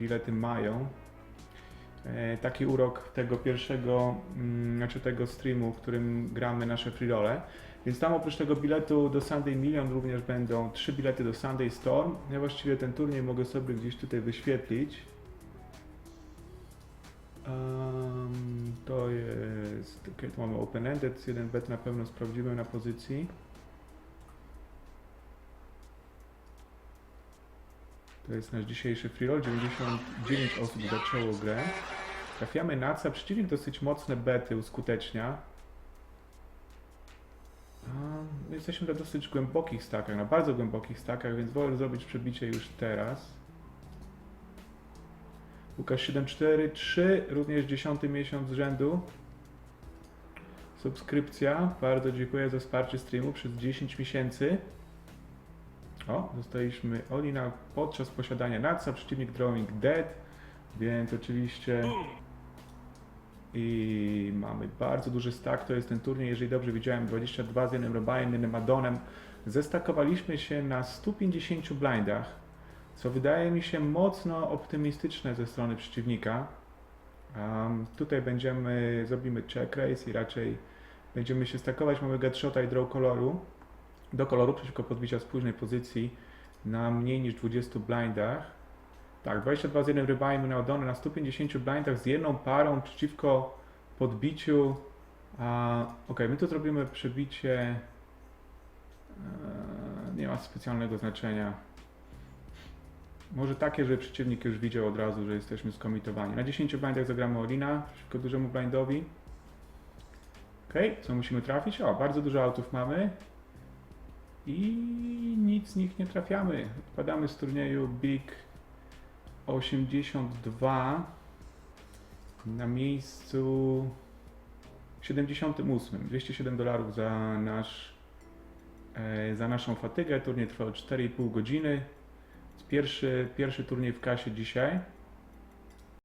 bilety mają. E, Taki urok tego pierwszego, mm, znaczy tego streamu, w którym gramy nasze free role. Więc tam oprócz tego biletu do Sunday Million również będą trzy bilety do Sunday Storm. Ja właściwie ten turniej mogę sobie gdzieś tutaj wyświetlić. Em, to jest, tu mamy open ended, jeden bet na pewno sprawdzimy na pozycji. To jest nasz dzisiejszy free roll, 99 osób zaczęło grę. Trafiamy na co, przeciwnik dosyć mocne bety uskutecznia. Jesteśmy na dosyć głębokich stakach, na bardzo głębokich stakach, więc wolę zrobić przebicie już teraz. Łukasz 743, również 10 miesiąc z rzędu. Subskrypcja, bardzo dziękuję za wsparcie streamu przez 10 miesięcy. O, zostaliśmy Olina podczas posiadania Natsa, przeciwnik Drawing Dead, więc oczywiście i mamy bardzo duży stack, to jest ten turniej, jeżeli dobrze widziałem, 22 z jednym Robajem, jednym Adonem. Zestakowaliśmy się na 150 blindach, co wydaje mi się mocno optymistyczne ze strony przeciwnika. Um, tutaj będziemy, zrobimy check race i raczej będziemy się stakować, mamy gadshota i draw koloru do koloru przeciwko podbicia z późnej pozycji na mniej niż 20 blindach. Tak, 22 z jednym rybajem na Odonę na 150 blindach z jedną parą przeciwko podbiciu. A, ok, my tu zrobimy przebicie. E, nie ma specjalnego znaczenia. Może takie, że przeciwnik już widział od razu, że jesteśmy skomitowani. Na 10 blindach zagramy Olina przeciwko dużemu blindowi. Ok, co musimy trafić? O, bardzo dużo autów mamy i nic z nich nie trafiamy. Odpadamy z turnieju Big 82 na miejscu 78. 207 dolarów za nasz e, za naszą fatygę. Turniej trwał 4,5 godziny. Pierwszy, pierwszy turniej w kasie dzisiaj.